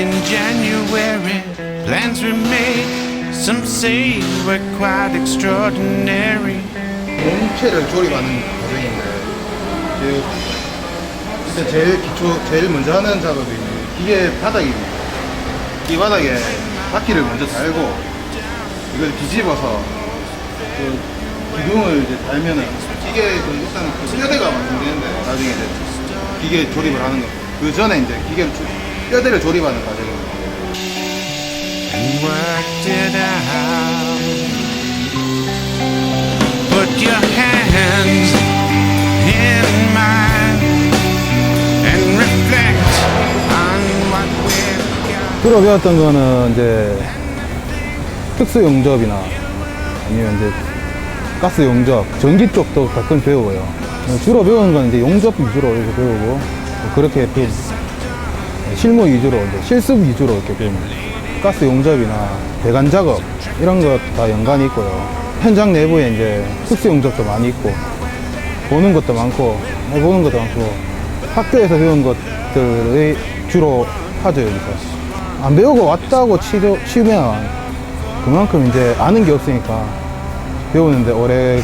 in January. Plans were made, some say we're quite extraordinary. 몸체를 조립하는 과정인데 그 일단 제일 기초 제일 먼저 하는 작업이 기계 바닥입니다. 이 바닥에 바퀴를 먼저 달고 이걸 뒤집어서 그 기둥을 이제 달면은 기계 그 일단 그 뼈대가 완성되는데 나중에 이제 기계 조립을 하는 거. 그 전에 이제 기계를 조- 뼈대를 조립하는 과정입니다. 주로 배웠던 거는 이제 특수 용접이나 아니면 이제 가스 용접, 전기 쪽도 가끔 배우고요. 주로 배우는 건 이제 용접 위주로 이렇게 배우고 그렇게 배우 실무 위주로 이제 실습 위주로 이렇게 배웁니다. 가스 용접이나 배관 작업 이런 것 다 연관이 있고요. 현장 내부에 이제 특수 용접도 많이 있고 보는 것도 많고 해보는 것도 많고 학교에서 배운 것들을 주로 하죠 여기서 안 배우고 왔다고 치료, 치면 그만큼 이제 아는 게 없으니까 배우는데 오래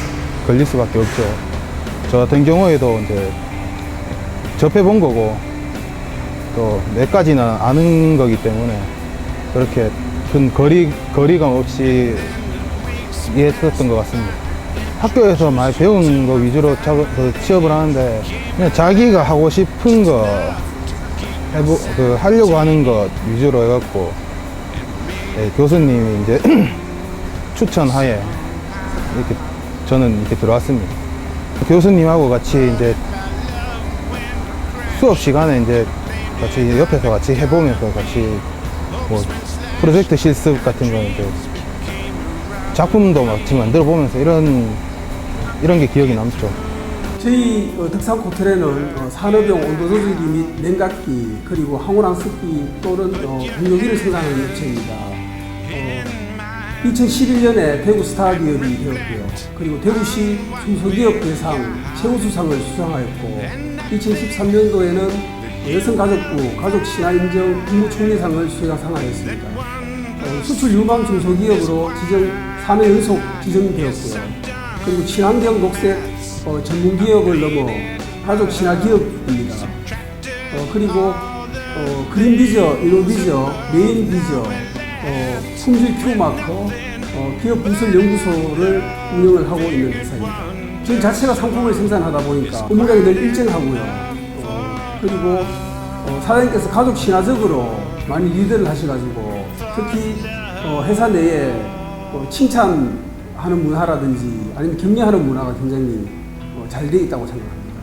걸릴 수밖에 없죠 저 같은 경우에도 이제 접해본 거고 또 몇 가지는 아는 거기 때문에 그렇게 큰 거리, 거리감 없이 이해했었던 것 같습니다. 학교에서 많이 배운 거 위주로 그 취업을 하는데 그냥 자기가 하고 싶은 거 해보, 그 하려고 하는 것 위주로 해갖고 예, 교수님이 이제 추천하에 이렇게 저는 이렇게 들어왔습니다. 교수님하고 같이 이제 수업 시간에 이제 같이 옆에서 같이 해보면서 같이 뭐 프로젝트 실습 같은 거 이제 작품도 같이 만들어 보면서 이런 이런 게 기억이 남죠. 저희 어, 덕산 호텔에는 어, 산업용 온도 조절기 및 냉각기 그리고 항온항 습기 또는 어, 공유기를 생산하는 업체입니다. 어, 2011년에 대구 스타 기업이 되었고요. 그리고 대구시 중소기업 대상 최우수상을 수상하였고 2013년도에는 여성가족부 가족신화인정 국무총리상을 수상하였습니다. 어, 수출 유망 중소기업으로 지정 3회 연속 지정되었고요. 그리고 친환경 녹색 어, 전문 기업을 넘어 가족 친화 기업입니다. 어, 그리고 어, 그린비저, 이노비저, 메인비저, 어, 품질 큐마커, 어, 기업 분설 연구소를 운영을 하고 있는 회사입니다. 저희 자체가 상품을 생산하다 보니까 업무량이 늘 일정하고요. 어, 그리고 어, 사장님께서 가족 친화적으로 많이 리드를 하셔가지고 특히 어, 회사 내에 어, 칭찬하는 문화라든지 아니면 격려하는 문화가 굉장히 어, 잘 되어 있다고 생각합니다.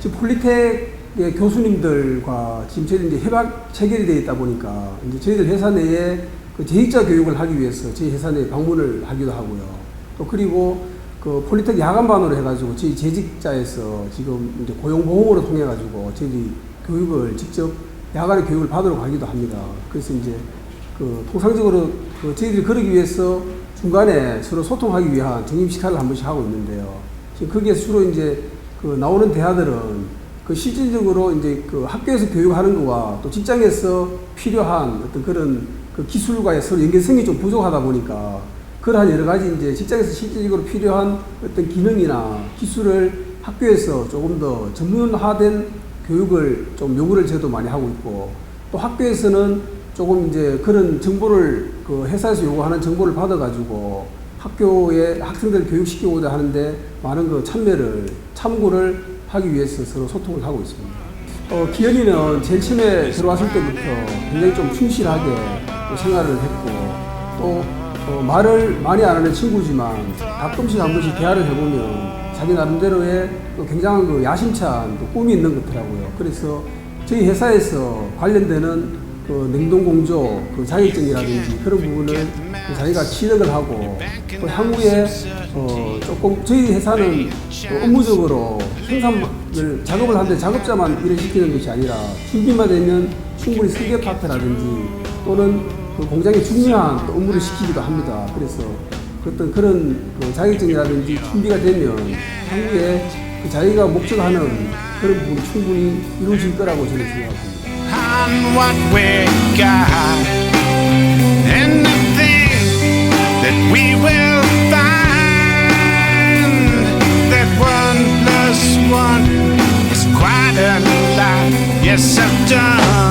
지금 폴리텍의 교수님들과 지금 저희들 이제 협약 체결이 되어 있다 보니까 이제 저희들 회사 내에 그 재직자 교육을 하기 위해서 저희 회사 내에 방문을 하기도 하고요. 또 그리고 그 폴리텍 야간반으로 해가지고 저희 재직자에서 지금 이제 고용보험으로 통해 가지고 저희들이 교육을 직접 야간에 교육을 받으러 가기도 합니다. 그래서 이제 그 통상적으로 그 저희들이 그러기 위해서 중간에 서로 소통하기 위한 정임 시간을 한 번씩 하고 있는데요. 지금 거기에서 주로 이제 그 나오는 대화들은 그 실질적으로 이제 그 학교에서 교육하는 거와 또 직장에서 필요한 어떤 그런 그 기술과의 서로 연계성이 좀 부족하다 보니까 그러한 여러 가지 이제 직장에서 실질적으로 필요한 어떤 기능이나 기술을 학교에서 조금 더 전문화된 교육을 좀 요구를 저도 많이 하고 있고 또 학교에서는 조금 이제 그런 정보를 그 회사에서 요구하는 정보를 받아가지고 학교에 학생들 교육시키고자 하는데 많은 그 참여를 참고를 하기 위해서 서로 소통을 하고 있습니다. 어, 기현이는 제일 처음에 들어왔을 때부터 굉장히 좀 충실하게 또 생활을 했고 또 어, 말을 많이 안 하는 친구지만 가끔씩 한 번씩 대화를 해보면 자기 나름대로의 또 굉장한 그 야심찬 또 꿈이 있는 것 같더라고요. 그래서 저희 회사에서 관련되는 그 냉동 공조, 그 자격증이라든지 그런 부분을 그 자기가 취득을 하고 또 향후에 어 조금 저희 회사는 또 업무적으로 생산을 작업을 하는데 작업자만 일을 시키는 것이 아니라 준비만 되면 충분히 설계 파트라든지 또는 그 공장에 중요한 또 업무를 시키기도 합니다. 그래서 그 어떤 그런 그 자격증이라든지 준비가 되면 향후에 그 자기가 목적하는 그런 부분 충분히 이루어질 거라고 저는 생각합니다. one plus one is quite a lot. Yes, I've done